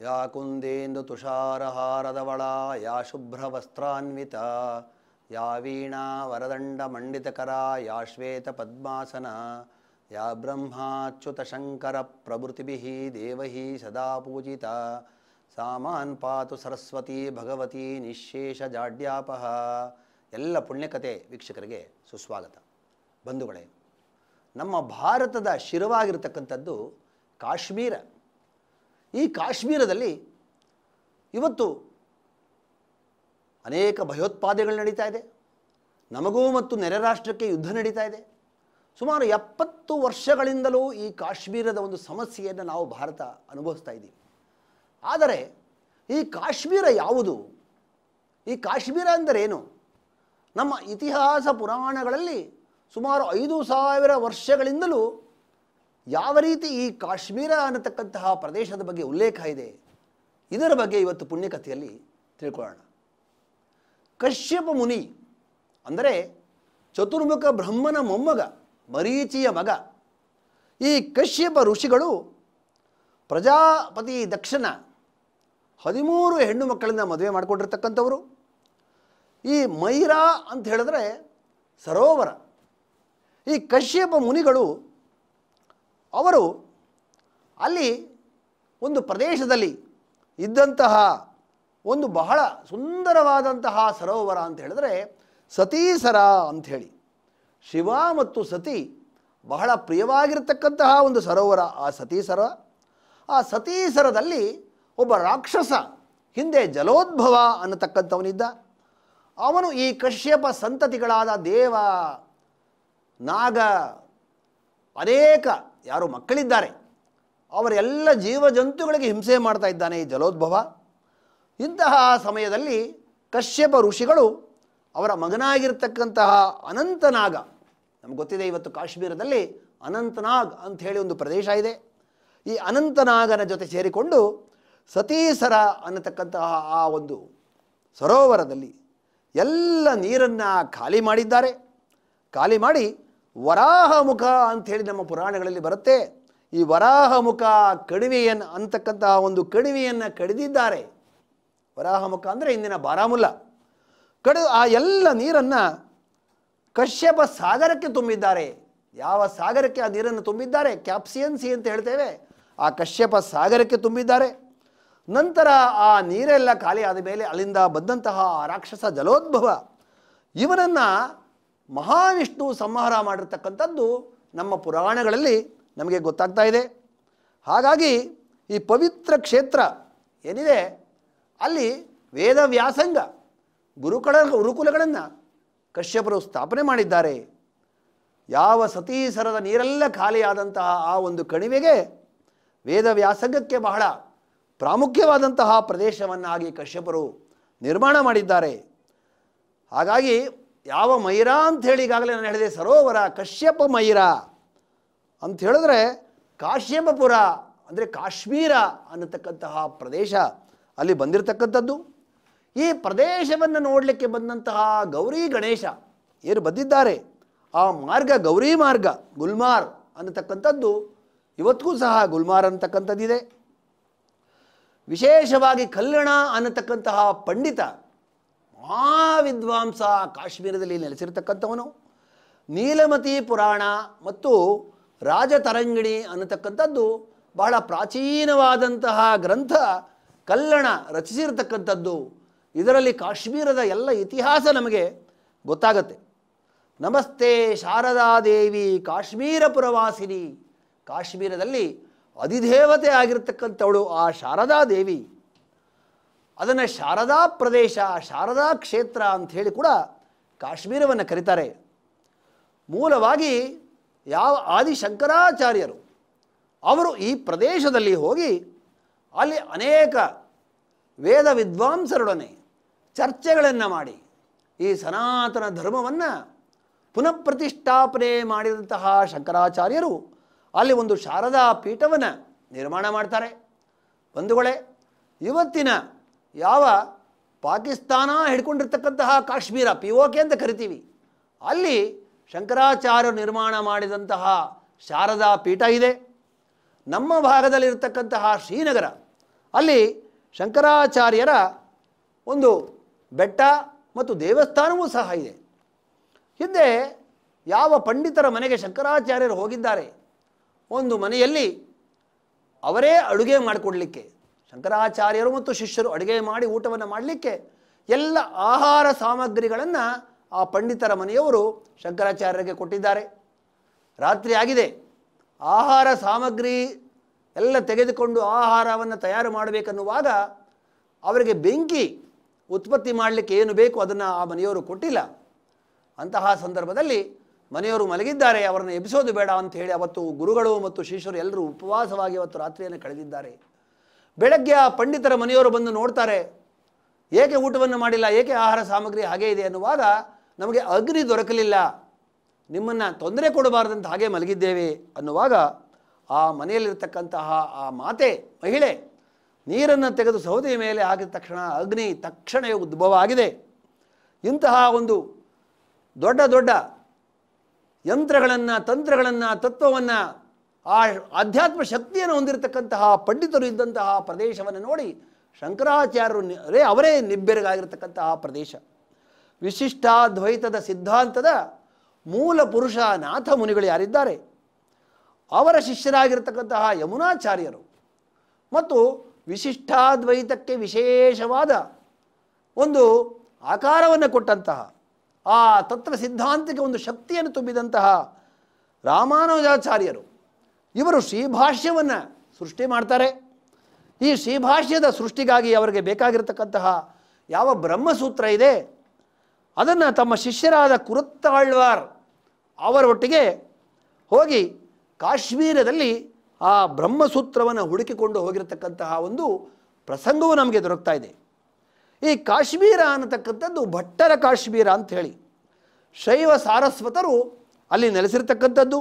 ಯಾ ಕುಂದೇಂದು ತುಷಾರಹಾರದವಳ, ಯಾ ಶುಭ್ರವಸ್ತ್ರಾನ್ವಿತ, ಯಾ ವೀಣಾ ವರದಂಡ ಮಂಡಿತಕರ, ಯಾ ಶ್ವೇತ ಪದ್ಮಾಸನ, ಯಾ ಬ್ರಹ್ಮಾಚ್ಯುತ ಶಂಕರ ಪ್ರಭೃತಿಭಿ ದೇವಹಿ ಸದಾ ಪೂಜಿತ, ಸಾಮಾನ್ ಪಾತು ಸರಸ್ವತಿ ಭಗವತಿ ನಿಶೇಷ ಜಾಡ್ಯಾಪಹ. ಎಲ್ಲ ಪುಣ್ಯಕತೆ ವೀಕ್ಷಕರಿಗೆ ಸುಸ್ವಾಗತ. ಬಂಧುಗಳೇ, ನಮ್ಮ ಭಾರತದ ಶಿರವಾಗಿರತಕ್ಕಂಥದ್ದು ಕಾಶ್ಮೀರ. ಈ ಕಾಶ್ಮೀರದಲ್ಲಿ ಇವತ್ತು ಅನೇಕ ಭಯೋತ್ಪಾದನೆಗಳು ನಡೀತಾ ಇದೆ. ನಮಗೂ ಮತ್ತು ನೆರೆ ರಾಷ್ಟ್ರಕ್ಕೆ ಯುದ್ಧ ನಡೀತಾ ಇದೆ. ಸುಮಾರು ಎಪ್ಪತ್ತು ವರ್ಷಗಳಿಂದಲೂ ಈ ಕಾಶ್ಮೀರದ ಒಂದು ಸಮಸ್ಯೆಯನ್ನು ನಾವು ಭಾರತ ಅನುಭವಿಸ್ತಾ ಇದ್ದೀವಿ. ಆದರೆ ಈ ಕಾಶ್ಮೀರ ಯಾವುದು? ಈ ಕಾಶ್ಮೀರ ಅಂದರೇನು? ನಮ್ಮ ಇತಿಹಾಸ ಪುರಾಣಗಳಲ್ಲಿ ಸುಮಾರು ಐದು ಸಾವಿರ ವರ್ಷಗಳಿಂದಲೂ ಯಾವ ರೀತಿ ಈ ಕಾಶ್ಮೀರ ಅನ್ನತಕ್ಕಂತಹ ಪ್ರದೇಶದ ಬಗ್ಗೆ ಉಲ್ಲೇಖ ಇದೆ, ಇದರ ಬಗ್ಗೆ ಇವತ್ತು ಪುಣ್ಯಕಥೆಯಲ್ಲಿ ತಿಳ್ಕೊಳ್ಳೋಣ. ಕಶ್ಯಪ ಮುನಿ ಅಂದರೆ ಚತುರ್ಮುಖ ಬ್ರಹ್ಮನ ಮೊಮ್ಮಗ, ಮರೀಚಿಯ ಮಗ. ಈ ಕಶ್ಯಪ ಋಷಿಗಳು ಪ್ರಜಾಪತಿ ದಕ್ಷನ ಹದಿಮೂರು ಹೆಣ್ಣು ಮಕ್ಕಳನ್ನ ಮದುವೆ ಮಾಡಿಕೊಂಡಿರ್ತಕ್ಕಂಥವರು. ಈ ಮೈರಾ ಅಂತ ಹೇಳಿದ್ರೆ ಸರೋವರ. ಈ ಕಶ್ಯಪ ಮುನಿಗಳು ಅವರು ಅಲ್ಲಿ ಒಂದು ಪ್ರದೇಶದಲ್ಲಿ ಇದ್ದಂತಹ ಒಂದು ಬಹಳ ಸುಂದರವಾದಂತಹ ಸರೋವರ ಅಂತ ಹೇಳಿದ್ರೆ ಸತೀಸರ ಅಂಥೇಳಿ ಶಿವ ಮತ್ತು ಸತಿ ಬಹಳ ಪ್ರಿಯವಾಗಿರತಕ್ಕಂತಹ ಒಂದು ಸರೋವರ ಆ ಸತೀಸರ ಆ ಸತೀಸರದಲ್ಲಿ ಒಬ್ಬ ರಾಕ್ಷಸ ಹಿಂದೆ ಜಲೋದ್ಭವ ಅನ್ನತಕ್ಕಂಥವನಿದ್ದ. ಅವನು ಈ ಕಶ್ಯಪ ಸಂತತಿಗಳಾದ ದೇವ, ನಾಗ ಅನೇಕ ಯಾರು ಮಕ್ಕಳಿದ್ದಾರೆ. ಅವರೆಲ್ಲ ಜೀವ ಜಂತುಗಳಿಗೆ ಹಿಂಸೆ ಮಾಡ್ತಾ ಇದ್ದಾನೆ ಈ ಜಲೋದ್ಭವ. ಇಂತಹ ಸಮಯದಲ್ಲಿ ಕಶ್ಯಪ ಋಷಿಗಳು ಅವರ ಮಗನಾಗಿರ್ತಕ್ಕಂತಹ ಅನಂತನಾಗ, ನಮ್ಗೆ ಗೊತ್ತಿದೆ ಇವತ್ತು ಕಾಶ್ಮೀರದಲ್ಲಿ ಅನಂತನಾಗ್ ಅಂತ ಹೇಳಿ ಒಂದು ಪ್ರದೇಶ ಇದೆ. ಈ ಅನಂತನಾಗನ ಜೊತೆ ಸೇರಿಕೊಂಡು ಸತೀಸರ ಅನ್ನತಕ್ಕಂತಹ ಆ ಒಂದು ಸರೋವರದಲ್ಲಿ ಎಲ್ಲ ನೀರನ್ನು ಖಾಲಿ ಮಾಡಿದ್ದಾರೆ. ಖಾಲಿ ಮಾಡಿ ವರಾಹ ಮುಖ ಅಂಥೇಳಿ ನಮ್ಮ ಪುರಾಣಗಳಲ್ಲಿ ಬರುತ್ತೆ. ಈ ವರಾಹ ಮುಖ ಕಣಿವೆಯನ್ನು ಅಂತಕ್ಕಂತಹ ಒಂದು ಕಣಿವೆಯನ್ನು ಕಡಿದಿದ್ದಾರೆ. ವರಾಹ ಮುಖ ಅಂದರೆ ಇಂದಿನ ಬಾರಾಮುಲ್ಲ. ಕಡಿದು ಆ ಎಲ್ಲ ನೀರನ್ನು ಕಶ್ಯಪ ಸಾಗರಕ್ಕೆ ತುಂಬಿದ್ದಾರೆ. ಯಾವ ಸಾಗರಕ್ಕೆ ಆ ನೀರನ್ನು ತುಂಬಿದ್ದಾರೆ? ಕ್ಯಾಪ್ಸಿಯನ್ಸಿ ಅಂತ ಹೇಳ್ತೇವೆ. ಆ ಕಶ್ಯಪ ಸಾಗರಕ್ಕೆ ತುಂಬಿದ್ದಾರೆ. ನಂತರ ಆ ನೀರೆಲ್ಲ ಖಾಲಿ ಆದ ಮೇಲೆ ಅಲ್ಲಿಂದ ಬಂದಂತಹ ರಾಕ್ಷಸ ಜಲೋದ್ಭವ. ಇವನನ್ನು ಮಹಾವಿಷ್ಣು ಸಂಹಾರ ಮಾಡಿರ್ತಕ್ಕಂಥದ್ದು ನಮ್ಮ ಪುರಾಣಗಳಲ್ಲಿ ನಮಗೆ ಗೊತ್ತಾಗ್ತಾ ಇದೆ. ಹಾಗಾಗಿ ಈ ಪವಿತ್ರ ಕ್ಷೇತ್ರ ಏನಿದೆ? ಅಲ್ಲಿ ವೇದ ವ್ಯಾಸಂಗ ಗುರುಕುಲ, ಗುರುಕುಲಗಳನ್ನು ಕಶ್ಯಪರು ಸ್ಥಾಪನೆ ಮಾಡಿದ್ದಾರೆ. ಯಾವ ಸತೀಸರದ ನೀರೆಲ್ಲ ಖಾಲಿಯಾದಂತಹ ಆ ಒಂದು ಕಣಿವೆಗೆ ವೇದ ವ್ಯಾಸಂಗಕ್ಕೆ ಬಹಳ ಪ್ರಾಮುಖ್ಯವಾದಂತಹ ಪ್ರದೇಶವನ್ನಾಗಿ ಕಶ್ಯಪರು ನಿರ್ಮಾಣ ಮಾಡಿದ್ದಾರೆ. ಹಾಗಾಗಿ ಯಾವ ಮೈರಾ ಅಂತ ಹೇಳಿ ಈಗಾಗಲೇ ನಾನು ಹೇಳಿದೆ, ಸರೋವರ, ಕಶ್ಯಪ ಮೈರ ಅಂತ ಹೇಳಿದ್ರೆ ಕಾಶ್ಯಪಪುರ ಅಂದರೆ ಕಾಶ್ಮೀರ ಅನ್ನತಕ್ಕಂತಹ ಪ್ರದೇಶ ಅಲ್ಲಿ ಬಂದಿರತಕ್ಕಂಥದ್ದು. ಈ ಪ್ರದೇಶವನ್ನು ನೋಡಲಿಕ್ಕೆ ಬಂದಂತಹ ಗೌರಿ ಗಣೇಶ ಏನು ಬಂದಿದ್ದಾರೆ? ಆ ಮಾರ್ಗ ಗೌರಿ ಮಾರ್ಗ, ಗುಲ್ಮಾರ್ ಅನ್ನತಕ್ಕಂಥದ್ದು ಇವತ್ತಿಗೂ ಸಹ ಗುಲ್ಮಾರ್ ಅನ್ನತಕ್ಕಂಥದ್ದಿದೆ. ವಿಶೇಷವಾಗಿ ಕಲ್ಯಾಣ ಅನ್ನತಕ್ಕಂತಹ ಪಂಡಿತ ಮಹಾವಿದ್ವಾಂಸ ಕಾಶ್ಮೀರದಲ್ಲಿ ನೆಲೆಸಿರ್ತಕ್ಕಂಥವನು. ನೀಲಮತಿ ಪುರಾಣ ಮತ್ತು ರಾಜತರಂಗಿಣಿ ಅನ್ನತಕ್ಕಂಥದ್ದು ಬಹಳ ಪ್ರಾಚೀನವಾದಂತಹ ಗ್ರಂಥ ಕಲ್ಲಣ ರಚಿಸಿರ್ತಕ್ಕಂಥದ್ದು. ಇದರಲ್ಲಿ ಕಾಶ್ಮೀರದ ಎಲ್ಲ ಇತಿಹಾಸ ನಮಗೆ ಗೊತ್ತಾಗತ್ತೆ. ನಮಸ್ತೆ ಶಾರದಾದೇವಿ ಕಾಶ್ಮೀರ ಪುರವಾಸಿನಿ. ಕಾಶ್ಮೀರದಲ್ಲಿ ಅಧಿದೇವತೆ ಆಗಿರ್ತಕ್ಕಂಥವಳು ಆ ಶಾರದಾದೇವಿ ಅದನ್ನು ಶಾರದಾ ಪ್ರದೇಶ, ಶಾರದಾ ಕ್ಷೇತ್ರ ಅಂತ ಹೇಳಿ ಕೂಡ ಕಾಶ್ಮೀರವನ್ನು ಕರೀತಾರೆ. ಮೂಲವಾಗಿ ಯಾವ ಆದಿಶಂಕರಾಚಾರ್ಯರು ಅವರು ಈ ಪ್ರದೇಶದಲ್ಲಿ ಹೋಗಿ ಅಲ್ಲಿ ಅನೇಕ ವೇದ ವಿದ್ವಾಂಸರೊಡನೆ ಚರ್ಚೆಗಳನ್ನು ಮಾಡಿ, ಈ ಸನಾತನ ಧರ್ಮವನ್ನು ಪುನಃ ಪ್ರತಿಷ್ಠಾಪನೆ ಮಾಡಿದಂತಹ ಶಂಕರಾಚಾರ್ಯರು ಅಲ್ಲಿ ಒಂದು ಶಾರದಾ ಪೀಠವನ್ನು ನಿರ್ಮಾಣ ಮಾಡ್ತಾರೆ. ಬಂಧುಗಳೇ, ಇವತ್ತಿನ ಯಾವ? ಪಾಕಿಸ್ತಾನ ಹಿಡ್ಕೊಂಡಿರ್ತಕ್ಕಂತಹ ಕಾಶ್ಮೀರ ಪಿ ಓ ಕೆ ಅಂತ ಕರಿತೀವಿ. ಅಲ್ಲಿ ಶಂಕರಾಚಾರ್ಯರು ನಿರ್ಮಾಣ ಮಾಡಿದಂತಹ ಶಾರದಾ ಪೀಠ ಇದೆ. ನಮ್ಮ ಭಾಗದಲ್ಲಿರ್ತಕ್ಕಂತಹ ಶ್ರೀನಗರ, ಅಲ್ಲಿ ಶಂಕರಾಚಾರ್ಯರ ಒಂದು ಬೆಟ್ಟ ಮತ್ತು ದೇವಸ್ಥಾನವೂ ಸಹ ಇದೆ. ಹಿಂದೆ ಯಾವ ಪಂಡಿತರ ಮನೆಗೆ ಶಂಕರಾಚಾರ್ಯರು ಹೋಗಿದ್ದಾರೆ, ಒಂದು ಮನೆಯಲ್ಲಿ ಅವರೇ ಅಡುಗೆ ಮಾಡಿಕೊಡ್ಲಿಕ್ಕೆ ಶಂಕರಾಚಾರ್ಯರು ಮತ್ತು ಶಿಷ್ಯರು ಅಡುಗೆ ಮಾಡಿ ಊಟವನ್ನು ಮಾಡಲಿಕ್ಕೆ ಎಲ್ಲ ಆಹಾರ ಸಾಮಗ್ರಿಗಳನ್ನು ಆ ಪಂಡಿತರ ಮನೆಯವರು ಶಂಕರಾಚಾರ್ಯರಿಗೆ ಕೊಟ್ಟಿದ್ದಾರೆ. ರಾತ್ರಿ ಆಗಿದೆ. ಆಹಾರ ಸಾಮಗ್ರಿ ಎಲ್ಲ ತೆಗೆದುಕೊಂಡು ಆಹಾರವನ್ನು ತಯಾರು ಮಾಡಬೇಕನ್ನುವಾಗ ಅವರಿಗೆ ಬೆಂಕಿ ಉತ್ಪತ್ತಿ ಮಾಡಲಿಕ್ಕೆ ಏನು ಬೇಕು ಅದನ್ನು ಆ ಮನೆಯವರು ಕೊಟ್ಟಿಲ್ಲ. ಅಂತಹ ಸಂದರ್ಭದಲ್ಲಿ ಮನೆಯವರು ಮಲಗಿದ್ದಾರೆ. ಅವರನ್ನು ಎಬ್ಬಿಸೋದು ಬೇಡ ಅಂತ ಹೇಳಿ ಅವತ್ತು ಗುರುಗಳು ಮತ್ತು ಶಿಷ್ಯರು ಎಲ್ಲರೂ ಉಪವಾಸವಾಗಿ ಅವತ್ತು ರಾತ್ರಿಯನ್ನು ಕಳೆದಿದ್ದಾರೆ. ಬೆಳಗ್ಗೆ ಆ ಪಂಡಿತರ ಮನೆಯವರು ಬಂದು ನೋಡ್ತಾರೆ, ಏಕೆ ಊಟವನ್ನು ಮಾಡಿಲ್ಲ, ಏಕೆ ಆಹಾರ ಸಾಮಗ್ರಿ ಹಾಗೆ ಇದೆ ಅನ್ನುವಾಗ ನಮಗೆ ಅಗ್ನಿ ದೊರಕಲಿಲ್ಲ, ನಿಮ್ಮನ್ನು ತೊಂದರೆ ಕೊಡಬಾರ್ದಂತ ಹಾಗೆ ಮಲಗಿದ್ದೇವೆ ಅನ್ನುವಾಗ ಆ ಮನೆಯಲ್ಲಿರ್ತಕ್ಕಂತಹ ಆ ಮಾತೆ, ಮಹಿಳೆ ನೀರನ್ನು ತೆಗೆದು ಸೌದೆಯ ಮೇಲೆ ಹಾಕಿದ ತಕ್ಷಣ ಅಗ್ನಿ ತಕ್ಷಣ ಉದ್ಭವ ಆಗಿದೆ ಇಂತಹ ಒಂದು ದೊಡ್ಡ ದೊಡ್ಡ ಯಂತ್ರಗಳನ್ನು, ತಂತ್ರಗಳನ್ನು, ತತ್ವವನ್ನು ಆ ಆಧ್ಯಾತ್ಮ ಶಕ್ತಿಯನ್ನು ಹೊಂದಿರತಕ್ಕಂತಹ ಪಂಡಿತರು ಇದ್ದಂತಹ ಪ್ರದೇಶವನ್ನು ನೋಡಿ ಶಂಕರಾಚಾರ್ಯರು ಅರೇ ಅವರೇ ನಿಬ್ಬೆರಗಾಗಿರ್ತಕ್ಕಂತಹ ಪ್ರದೇಶ. ವಿಶಿಷ್ಟಾದ್ವೈತದ ಸಿದ್ಧಾಂತದ ಮೂಲ ಪುರುಷ ನಾಥ ಮುನಿಗಳು ಯಾರಿದ್ದಾರೆ? ಅವರ ಶಿಷ್ಯರಾಗಿರ್ತಕ್ಕಂತಹ ಯಮುನಾಚಾರ್ಯರು. ಮತ್ತು ವಿಶಿಷ್ಟಾದ್ವೈತಕ್ಕೆ ವಿಶೇಷವಾದ ಒಂದು ಆಕಾರವನ್ನು ಕೊಟ್ಟಂತಹ, ಆ ತತ್ವ ಸಿದ್ಧಾಂತಕ್ಕೆ ಒಂದು ಶಕ್ತಿಯನ್ನು ತುಂಬಿದಂತಹ ರಾಮಾನುಜಾಚಾರ್ಯರು. ಇವರು ಶ್ರೀಭಾಷ್ಯವನ್ನು ಸೃಷ್ಟಿ ಮಾಡ್ತಾರೆ. ಈ ಶ್ರೀಭಾಷ್ಯದ ಸೃಷ್ಟಿಗಾಗಿ ಅವರಿಗೆ ಬೇಕಾಗಿರತಕ್ಕಂತಹ ಯಾವ ಬ್ರಹ್ಮಸೂತ್ರ ಇದೆ, ಅದನ್ನು ತಮ್ಮ ಶಿಷ್ಯರಾದ ಕುರುತ್ತಾಳ್ವಾರ್ ಅವರೊಟ್ಟಿಗೆ ಹೋಗಿ ಕಾಶ್ಮೀರದಲ್ಲಿ ಆ ಬ್ರಹ್ಮಸೂತ್ರವನ್ನು ಹುಡುಕಿಕೊಂಡು ಹೋಗಿರತಕ್ಕಂತಹ ಒಂದು ಪ್ರಸಂಗವು ನಮಗೆ ದೊರಕ್ತಾ ಇದೆ. ಈ ಕಾಶ್ಮೀರ ಅನ್ನತಕ್ಕಂಥದ್ದು ಭಟ್ಟರ ಕಾಶ್ಮೀರ ಅಂತ ಶೈವ ಸಾರಸ್ವತರು ಅಲ್ಲಿ ನೆಲೆಸಿರ್ತಕ್ಕಂಥದ್ದು.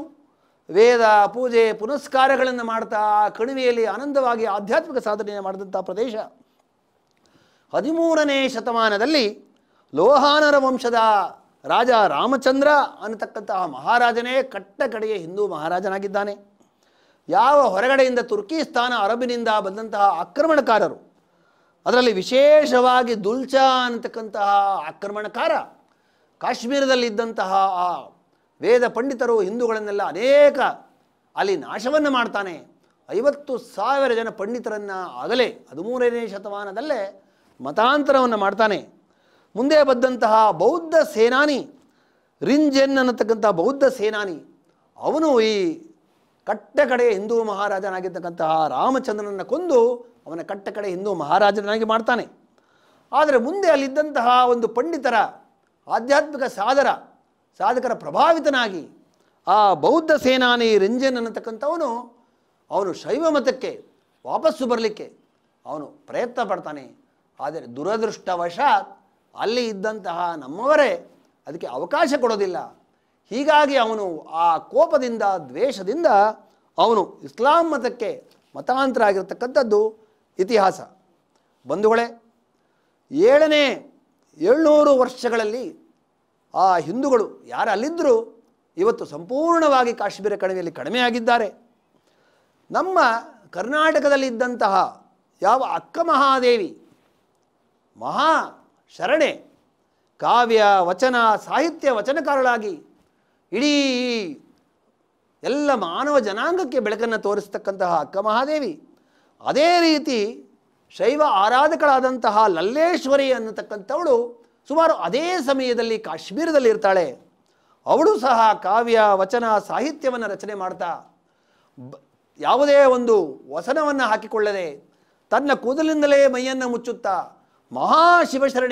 ವೇದ ಪೂಜೆ ಪುನಸ್ಕಾರಗಳನ್ನು ಮಾಡ್ತಾ ಕಣಿವೆಯಲ್ಲಿ ಆನಂದವಾಗಿ ಆಧ್ಯಾತ್ಮಿಕ ಸಾಧನೆಯನ್ನು ಮಾಡಿದಂಥ ಪ್ರದೇಶ. ಹದಿಮೂರನೇ ಶತಮಾನದಲ್ಲಿ ಲೋಹಾನರ ವಂಶದ ರಾಜ ರಾಮಚಂದ್ರ ಅನ್ನತಕ್ಕಂತಹ ಮಹಾರಾಜನೇ ಕಟ್ಟ ಕಡೆಯ ಹಿಂದೂ ಮಹಾರಾಜನಾಗಿದ್ದಾನೆ. ಯಾವ ಹೊರಗಡೆಯಿಂದ ತುರ್ಕಿಸ್ತಾನ ಅರಬಿನಿಂದ ಬಂದಂತಹ ಆಕ್ರಮಣಕಾರರು, ಅದರಲ್ಲಿ ವಿಶೇಷವಾಗಿ ದುಲ್ಚಾ ಅನ್ನತಕ್ಕಂತಹ ಆಕ್ರಮಣಕಾರ, ಕಾಶ್ಮೀರದಲ್ಲಿದ್ದಂತಹ ಆ ವೇದ ಪಂಡಿತರು ಹಿಂದೂಗಳನ್ನೆಲ್ಲ ಅನೇಕ ಅಲ್ಲಿ ನಾಶವನ್ನು ಮಾಡ್ತಾನೆ. ಐವತ್ತು ಸಾವಿರ ಜನ ಪಂಡಿತರನ್ನು ಆಗಲೇ ಹದಿಮೂರನೇ ಶತಮಾನದಲ್ಲೇ ಮತಾಂತರವನ್ನು ಮಾಡ್ತಾನೆ. ಮುಂದೆ ಬಂದಂತಹ ಬೌದ್ಧ ಸೇನಾನಿ ರಿಂಜೆನ್ ಅನ್ನತಕ್ಕಂಥ ಬೌದ್ಧ ಸೇನಾನಿ, ಅವನು ಈ ಕಟ್ಟ ಕಡೆ ಹಿಂದೂ ಮಹಾರಾಜನಾಗಿರ್ತಕ್ಕಂತಹ ರಾಮಚಂದ್ರನನ್ನು ಕೊಂದು ಅವನ ಕಟ್ಟ ಕಡೆ ಹಿಂದೂ ಮಹಾರಾಜನಾಗಿ ಮಾಡ್ತಾನೆ. ಆದರೆ ಮುಂದೆ ಅಲ್ಲಿದ್ದಂತಹ ಒಂದು ಪಂಡಿತರ, ಆಧ್ಯಾತ್ಮಿಕ ಸಾಧರ ಸಾಧಕರ ಪ್ರಭಾವಿತನಾಗಿ ಆ ಬೌದ್ಧ ಸೇನಾನಿ ರಂಜನ್ ಅನ್ನತಕ್ಕಂಥವನು, ಅವನು ಶೈವ ಮತಕ್ಕೆ ವಾಪಸ್ಸು ಬರಲಿಕ್ಕೆ ಅವನು ಪ್ರಯತ್ನ ಪಡ್ತಾನೆ. ಆದರೆ ದುರದೃಷ್ಟವಶಾತ್ ಅಲ್ಲಿ ಇದ್ದಂತಹ ನಮ್ಮವರೇ ಅದಕ್ಕೆ ಅವಕಾಶ ಕೊಡೋದಿಲ್ಲ. ಹೀಗಾಗಿ ಅವನು ಆ ಕೋಪದಿಂದ, ದ್ವೇಷದಿಂದ ಅವನು ಇಸ್ಲಾಂ ಮತಕ್ಕೆ ಮತಾಂತರ ಆಗಿರತಕ್ಕಂಥದ್ದು ಇತಿಹಾಸ. ಬಂಧುಗಳೇ, ಏಳನೇ ಏಳ್ನೂರು ವರ್ಷಗಳಲ್ಲಿ ಆ ಹಿಂದೂಗಳು ಯಾರು ಅಲ್ಲಿದ್ದರೂ ಇವತ್ತು ಸಂಪೂರ್ಣವಾಗಿ ಕಾಶ್ಮೀರ ಕಣಿವೆಯಲ್ಲಿ ಕಡಿಮೆಯಾಗಿದ್ದಾರೆ. ನಮ್ಮ ಕರ್ನಾಟಕದಲ್ಲಿದ್ದಂತಹ ಯಾವ ಅಕ್ಕ ಮಹಾದೇವಿ, ಮಹಾ ಶರಣೆ, ಕಾವ್ಯ ವಚನ, ಸಾಹಿತ್ಯ ವಚನಕಾರಳಾಗಿ ಇಡೀ ಎಲ್ಲ ಮಾನವ ಜನಾಂಗಕ್ಕೆ ಬೆಳಕನ್ನು ತೋರಿಸ್ತಕ್ಕಂತಹ ಅಕ್ಕ ಮಹಾದೇವಿ, ಅದೇ ರೀತಿ ಶೈವ ಆರಾಧಕಳಾದಂತಹ ಲಲ್ಲೇಶ್ವರಿ ಅನ್ನತಕ್ಕಂಥವಳು ಸುಮಾರು ಅದೇ ಸಮಯದಲ್ಲಿ ಕಾಶ್ಮೀರದಲ್ಲಿ ಇರ್ತಾಳೆ. ಅವಳು ಸಹ ಕಾವ್ಯ, ವಚನ, ಸಾಹಿತ್ಯವನ್ನು ರಚನೆ ಮಾಡ್ತಾ ಯಾವುದೇ ಒಂದು ವಸನವನ್ನು ಹಾಕಿಕೊಳ್ಳದೆ ತನ್ನ ಕೂದಲಿಂದಲೇ ಮೈಯನ್ನು ಮುಚ್ಚುತ್ತಾ ಮಹಾ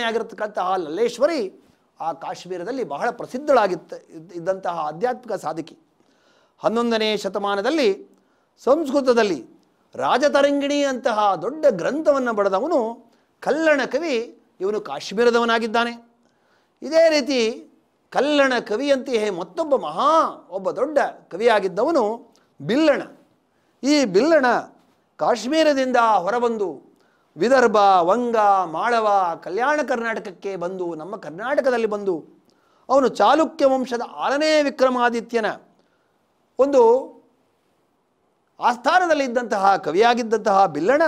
ಆಗಿರತಕ್ಕಂತಹ ಲಲ್ಲೇಶ್ವರಿ ಆ ಕಾಶ್ಮೀರದಲ್ಲಿ ಬಹಳ ಪ್ರಸಿದ್ಧಳಾಗಿತ್ತ ಇದ್ದ- ಇದ್ದಂತಹ ಆಧ್ಯಾತ್ಮಿಕ ಸಾಧಕಿ. ಹನ್ನೊಂದನೇ ಶತಮಾನದಲ್ಲಿ ಸಂಸ್ಕೃತದಲ್ಲಿ ರಾಜತರಂಗಿಣಿ ಅಂತಹ ದೊಡ್ಡ ಗ್ರಂಥವನ್ನು ಬರೆದವನು ಕಲ್ಲಣ ಕವಿ ಇವನು ಕಾಶ್ಮೀರದವನಾಗಿದ್ದಾನೆ. ಇದೇ ರೀತಿ ಕಲ್ಲಣ ಕವಿಯಂತೆಯೇ ಮತ್ತೊಬ್ಬ ಮಹಾ, ಒಬ್ಬ ದೊಡ್ಡ ಕವಿಯಾಗಿದ್ದವನು ಬಿಲ್ಲಣ. ಈ ಬಿಲ್ಲಣ ಕಾಶ್ಮೀರದಿಂದ ಹೊರಬಂದು ವಿದರ್ಭ, ವಂಗ, ಮಾಳವ, ಕಲ್ಯಾಣ ಕರ್ನಾಟಕಕ್ಕೆ ಬಂದು ನಮ್ಮ ಕರ್ನಾಟಕದಲ್ಲಿ ಬಂದು ಅವನು ಚಾಲುಕ್ಯ ವಂಶದ ಆರನೇ ವಿಕ್ರಮಾದಿತ್ಯನ ಒಂದು ಆಸ್ಥಾನದಲ್ಲಿದ್ದಂತಹ ಕವಿಯಾಗಿದ್ದಂತಹ ಬಿಲ್ಲಣ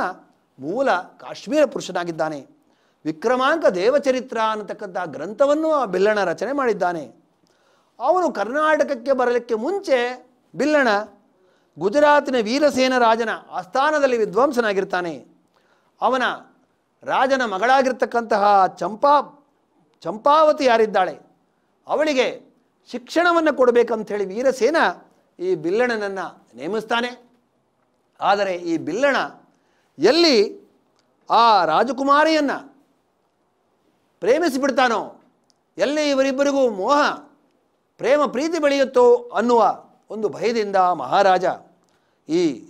ಮೂಲ ಕಾಶ್ಮೀರ ಪುರುಷನಾಗಿದ್ದಾನೆ. ವಿಕ್ರಮಾಂಕ ದೇವಚರಿತ್ರ ಅನ್ನತಕ್ಕಂಥ ಗ್ರಂಥವನ್ನು ಆ ಬಿಲ್ಲಣ ರಚನೆ ಮಾಡಿದ್ದಾನೆ. ಅವನು ಕರ್ನಾಟಕಕ್ಕೆ ಬರಲಿಕ್ಕೆ ಮುಂಚೆ ಬಿಲ್ಲಣ ಗುಜರಾತಿನ ವೀರಸೇನ ರಾಜನ ಆಸ್ಥಾನದಲ್ಲಿ ವಿದ್ವಾಂಸನಾಗಿರ್ತಾನೆ. ಅವನ ರಾಜನ ಮಗಳಾಗಿರ್ತಕ್ಕಂತಹ ಚಂಪಾ, ಚಂಪಾವತಿ ಯಾರಿದ್ದಾಳೆ, ಅವಳಿಗೆ ಶಿಕ್ಷಣವನ್ನು ಕೊಡಬೇಕಂಥೇಳಿ ವೀರಸೇನ ಈ ಬಿಲ್ಲಣನನ್ನು ನೇಮಿಸ್ತಾನೆ. ಆದರೆ ಈ ಬಿಲ್ಲಣ ಎಲ್ಲಿ ಆ ರಾಜಕುಮಾರಿಯನ್ನು ಪ್ರೇಮಿಸಿಬಿಡ್ತಾನೋ? ಎಲ್ಲಿ ಇವರಿಬ್ಬರಿಗೂ ಮೋಹ? ಪ್ರೇಮ ಪ್ರೀತಿ ಬೆಳೆಯುತ್ತೋ ಅನ್ನುವ ಒಂದು ಭಯದಿಂದ ಮಹಾರಾಜ ಈ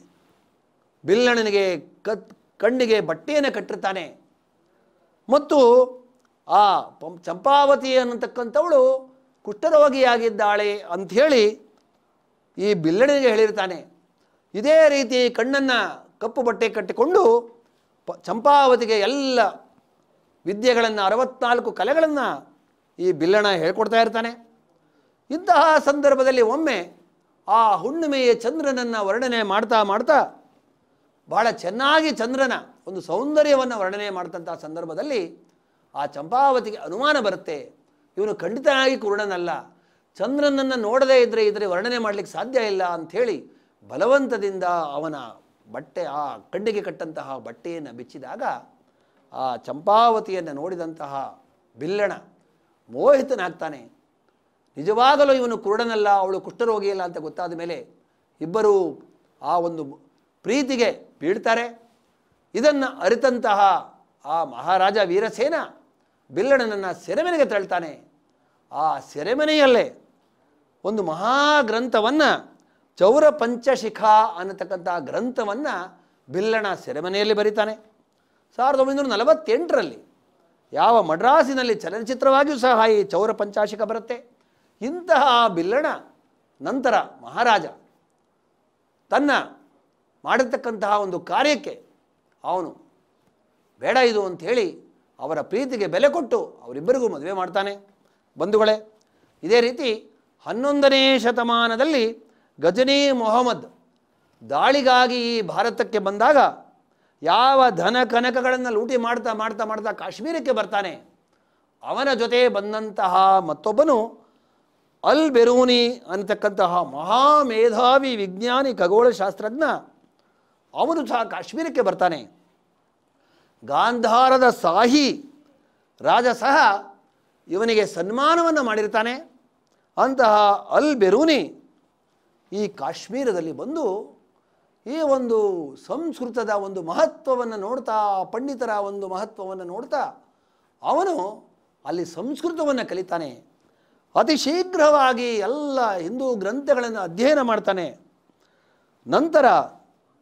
ಬಿಲ್ಲಣನಿಗೆ ಕತ್, ಕಣ್ಣಿಗೆ ಬಟ್ಟೆಯನ್ನು ಕಟ್ಟಿರ್ತಾನೆ. ಮತ್ತು ಆ ಪಂ- ಚಂಪಾವತಿ ಅನ್ನತಕ್ಕಂಥವಳು ಕುಷ್ಠರೋಗಿಯಾಗಿದ್ದಾಳೆ ಅಂಥೇಳಿ ಈ ಬಿಲ್ಲಣನಿಗೆ ಹೇಳಿರ್ತಾನೆ. ಇದೇ ರೀತಿ ಕಣ್ಣನ್ನು ಕಪ್ಪು ಬಟ್ಟೆ ಕಟ್ಟಿಕೊಂಡು ಪ, ಚಂಪಾವತಿಗೆ ಎಲ್ಲ ವಿದ್ಯೆಗಳನ್ನು, ಅರವತ್ನಾಲ್ಕು ಕಲೆಗಳನ್ನು ಈ ಬಿಲ್ಲಣ ಹೇಳ್ಕೊಡ್ತಾ ಇರ್ತಾನೆ. ಇಂತಹ ಸಂದರ್ಭದಲ್ಲಿ ಒಮ್ಮೆ ಆ ಹುಣ್ಣಿಮೆಯ ಚಂದ್ರನನ್ನು ವರ್ಣನೆ ಮಾಡ್ತಾ ಮಾಡ್ತಾ ಬಹಳ ಚೆನ್ನಾಗಿ ಚಂದ್ರನ ಒಂದು ಸೌಂದರ್ಯವನ್ನು ವರ್ಣನೆ ಮಾಡಿದಂಥ ಸಂದರ್ಭದಲ್ಲಿ ಆ ಚಂಪಾವತಿಗೆ ಅನುಮಾನ ಬರುತ್ತೆ. ಇವನು ಖಂಡಿತನಾಗಿ ಕುರುಡನಲ್ಲ. ಚಂದ್ರನನ್ನು ನೋಡದೇ ಇದ್ದರೆ ಇದ್ರೆ ವರ್ಣನೆ ಮಾಡಲಿಕ್ಕೆ ಸಾಧ್ಯ ಇಲ್ಲ ಅಂಥೇಳಿ ಬಲವಂತದಿಂದ ಅವನ ಬಟ್ಟೆ, ಆ ಕಣ್ಣಿಗೆ ಕಟ್ಟಂತಹ ಬಟ್ಟೆಯನ್ನು ಬಿಚ್ಚಿದಾಗ ಆ ಚಂಪಾವತಿಯನ್ನು ನೋಡಿದಂತಹ ಬಿಲ್ಲಣ ಮೋಹಿತನಾಗ್ತಾನೆ. ನಿಜವಾಗಲೂ ಇವನು ಕುರುಡನಲ್ಲ, ಅವಳು ಕುಷ್ಠರೋಗಿಯಲ್ಲ ಅಂತ ಗೊತ್ತಾದ ಮೇಲೆ ಇಬ್ಬರೂ ಆ ಒಂದು ಪ್ರೀತಿಗೆ ಬೀಳ್ತಾರೆ. ಇದನ್ನು ಅರಿತಂತಹ ಆ ಮಹಾರಾಜ ವೀರಸೇನ ಬಿಲ್ಲಣನನ್ನು ಸೆರೆಮನೆಗೆ ತಳ್ತಾನೆ. ಆ ಸೆರೆಮನೆಯಲ್ಲೇ ಒಂದು ಮಹಾಗ್ರಂಥವನ್ನು ಚೌರ ಪಂಚಶಿಖಾ ಅನ್ನತಕ್ಕಂಥ ಗ್ರಂಥವನ್ನು ಬಿಲ್ಲಣ ಸೆರೆಮನೆಯಲ್ಲಿ ಬರೀತಾನೆ. ಸಾವಿರದ ಒಂಬೈನೂರ ನಲವತ್ತೆಂಟರಲ್ಲಿ ಯಾವ ಮಡ್ರಾಸಿನಲ್ಲಿ ಚಲನಚಿತ್ರವಾಗಿಯೂ ಸಹ ಈ ಚೌರ ಪಂಚಾಶಿಕ ಬರುತ್ತೆ. ಇಂತಹ ಬಿಲ್ಲಣ ನಂತರ ಮಹಾರಾಜ ತನ್ನ ಮಾಡಿರ್ತಕ್ಕಂತಹ ಒಂದು ಕಾರ್ಯಕ್ಕೆ ಅವನು ಬೇಡ ಇದು ಅಂಥೇಳಿ ಅವರ ಪ್ರೀತಿಗೆ ಬೆಲೆ ಕೊಟ್ಟು ಅವರಿಬ್ಬರಿಗೂ ಮದುವೆ ಮಾಡ್ತಾನೆ. ಬಂಧುಗಳೇ, ಇದೇ ರೀತಿ ಹನ್ನೊಂದನೇ ಶತಮಾನದಲ್ಲಿ ಗಜನಿ ಮೊಹಮ್ಮದ್ ದಾಳಿಗಾಗಿ ಭಾರತಕ್ಕೆ ಬಂದಾಗ ಯಾವ ಧನ ಕನಕಗಳನ್ನು ಲೂಟಿ ಮಾಡ್ತಾ ಮಾಡ್ತಾ ಮಾಡ್ತಾ ಕಾಶ್ಮೀರಕ್ಕೆ ಬರ್ತಾನೆ. ಅವನ ಜೊತೆ ಬಂದಂತಹ ಮತ್ತೊಬ್ಬನು ಅಲ್ ಬೆರೂನಿ ಅನ್ನತಕ್ಕಂತಹ ಮಹಾಮೇಧಾವಿ ವಿಜ್ಞಾನಿ ಖಗೋಳಶಾಸ್ತ್ರಜ್ಞ. ಅವನು ಸಹ ಕಾಶ್ಮೀರಕ್ಕೆ ಬರ್ತಾನೆ. ಗಾಂಧಾರದ ಸಾಹಿ ರಾಜ ಸಹ ಇವನಿಗೆ ಸನ್ಮಾನವನ್ನು ಮಾಡಿರ್ತಾನೆ. ಅಂತಹ ಅಲ್ ಬೆರೂನಿ ಈ ಕಾಶ್ಮೀರದಲ್ಲಿ ಬಂದು ಈ ಒಂದು ಸಂಸ್ಕೃತದ ಒಂದು ಮಹತ್ವವನ್ನು ನೋಡ್ತಾ, ಪಂಡಿತರ ಒಂದು ಮಹತ್ವವನ್ನು ನೋಡ್ತಾ, ಅವನು ಅಲ್ಲಿ ಸಂಸ್ಕೃತವನ್ನು ಕಲಿತಾನೆ. ಅತಿ ಶೀಘ್ರವಾಗಿ ಎಲ್ಲ ಹಿಂದೂ ಗ್ರಂಥಗಳನ್ನು ಅಧ್ಯಯನ ಮಾಡ್ತಾನೆ. ನಂತರ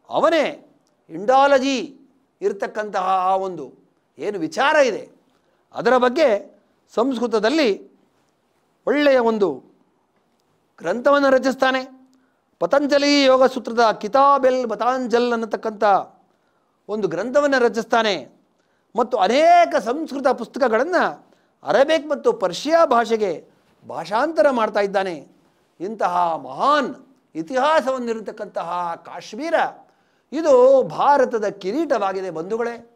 ಅವನೇ ಇಂಡಾಲಜಿ ಇರತಕ್ಕಂತಹ ಆ ಒಂದು ಏನು ವಿಚಾರ ಇದೆ. ಅದರ ಬಗ್ಗೆ ಸಂಸ್ಕೃತದಲ್ಲಿ ಒಳ್ಳೆಯ ಒಂದು ಗ್ರಂಥವನ್ನು ರಚಿಸ್ತಾನೆ. ಪತಂಜಲಿ ಯೋಗ ಸೂತ್ರದ ಕಿತಾಬೆಲ್ ಪತಾಂಜಲ್ ಅನ್ನತಕ್ಕಂಥ ಒಂದು ಗ್ರಂಥವನ್ನು ರಚಿಸ್ತಾನೆ. ಮತ್ತು ಅನೇಕ ಸಂಸ್ಕೃತ ಪುಸ್ತಕಗಳನ್ನು ಅರಬಿಕ್ ಮತ್ತು ಪರ್ಷಿಯಾ ಭಾಷೆಗೆ ಭಾಷಾಂತರ ಮಾಡ್ತಾ ಇದ್ದಾನೆ. ಇಂತಹ ಮಹಾನ್ ಇತಿಹಾಸವನ್ನಿರತಕ್ಕಂತಹ ಕಾಶ್ಮೀರ ಇದು ಭಾರತದ ಕಿರೀಟವಾಗಿದೆ ಬಂಧುಗಳೇ.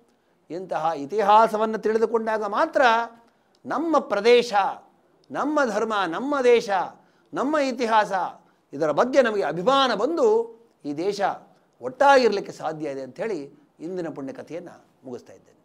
ಇಂತಹ ಇತಿಹಾಸವನ್ನು ತಿಳಿದುಕೊಂಡಾಗ ಮಾತ್ರ ನಮ್ಮ ಪ್ರದೇಶ, ನಮ್ಮ ಧರ್ಮ, ನಮ್ಮ ದೇಶ, ನಮ್ಮ ಇತಿಹಾಸ ಇದರ ಬಗ್ಗೆ ನಮಗೆ ಅಭಿಮಾನ ಬಂದು ಈ ದೇಶ ಒಟ್ಟಾಗಿರಲಿಕ್ಕೆ ಸಾಧ್ಯ ಇದೆ ಅಂಥೇಳಿ ಇಂದಿನ ಪುಣ್ಯಕಥೆಯನ್ನು ಮುಗಿಸ್ತಾ ಇದ್ದೇನೆ.